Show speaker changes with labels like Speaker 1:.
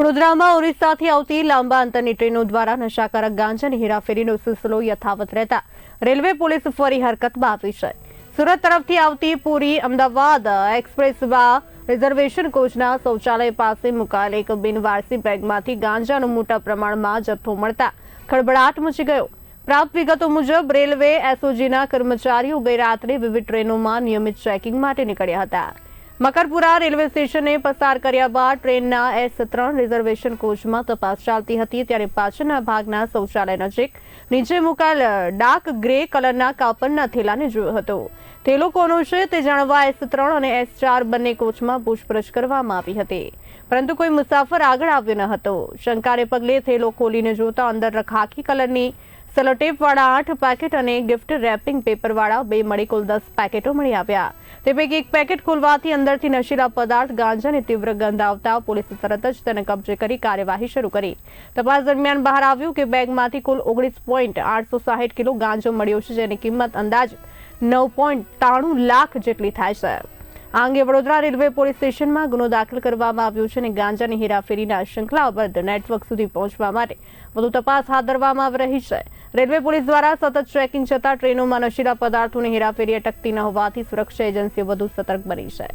Speaker 1: વડોદરામાં ઓરિસ્સાથી આવતી લાંબા અંતરની ટ્રેનો દ્વારા નશાકારક ગાંજાની હેરાફેરીનો સિલસિલો યથાવત રહેતા રેલવે પોલીસ ફરી હરકતમાં આવી છે. સુરત તરફથી આવતી પુરી અમદાવાદ એક્સપ્રેસમાં રિઝર્વેશન કોચના શૌચાલય પાસે મુકાયેલ એક બિનવારસી બેગમાંથી ગાંજાનો મોટા પ્રમાણમાં જથ્થો મળતા ખળબળાટ મચી ગયો. પ્રાપ્ત વિગતો મુજબ, રેલવે એસઓજીના કર્મચારીઓ ગઈ રાત્રે વિવિધ ટ્રેનોમાં નિયમિત ચેકિંગ માટે નીકળ્યા હતા. મકરપુરા રેલવે સ્ટેશને પસાર કર્યા બાદ ટ્રેનના એસ ત્રણ રિઝર્વેશન કોચમાં તપાસ ચાલતી હતી. ત્યારે પાછળના ભાગના શૌચાલય નજીક નીચે મુકાયેલ ડાર્ક ગ્રે કલરના કાપડના થેલાને જોયો હતો. થેલો કોનો છે તે જાણવા એસ ત્રણ અને એસ ચાર બંને કોચમાં પૂછપરછ કરવામાં આવી હતી. પરંતુ કોઈ મુસાફર આગળ આવ્યો ન હતો. શંકાને પગલે થેલો ખોલીને જોતા અંદર ખાકી કલરની સેલોટેપ વાળા આઠ પેકેટ અને ગિફ્ટ રેપિંગ પેપર વાળા બે મળી કુલ દસ પેકેટો મળી આવ્યા. તે પૈકી એક પેકેટ ખોલવાથી અંદરથી નશીલા પદાર્થ ગાંજાની તીવ્ર ગંધ આવતા પોલીસે તરત જ તેને કબજે કરી કાર્યવાહી શરૂ કરી. તપાસ દરમિયાન બહાર આવ્યું કે બેગમાંથી કુલ ઓગણીસ પોઈન્ટ આઠસો સાહીઠ કિલો ગાંજો મળ્યો છે જેની કિંમત અંદાજ નવ પોઈન્ટ ત્રાણું લાખ જેટલી થાય છે. આ અંગે વડોદરા રેલવે પોલીસ સ્ટેશનમાં ગુનો દાખલ કરવામાં આવ્યો છે અને ગાંજાની હેરાફેરીના શૃંખલાબદ્ધ નેટવર્ક સુધી પહોંચવા માટે વધુ તપાસ હાથ ધરવામાં આવી રહી છે. રેલવે પોલીસ દ્વારા સતત ચેકિંગ છતાં ટ્રેનોમાં નશીલા પદાર્થોની હેરાફેરી અટકતી ન હોવાથી સુરક્ષા એજન્સીઓ વધુ સતર્ક બની છે.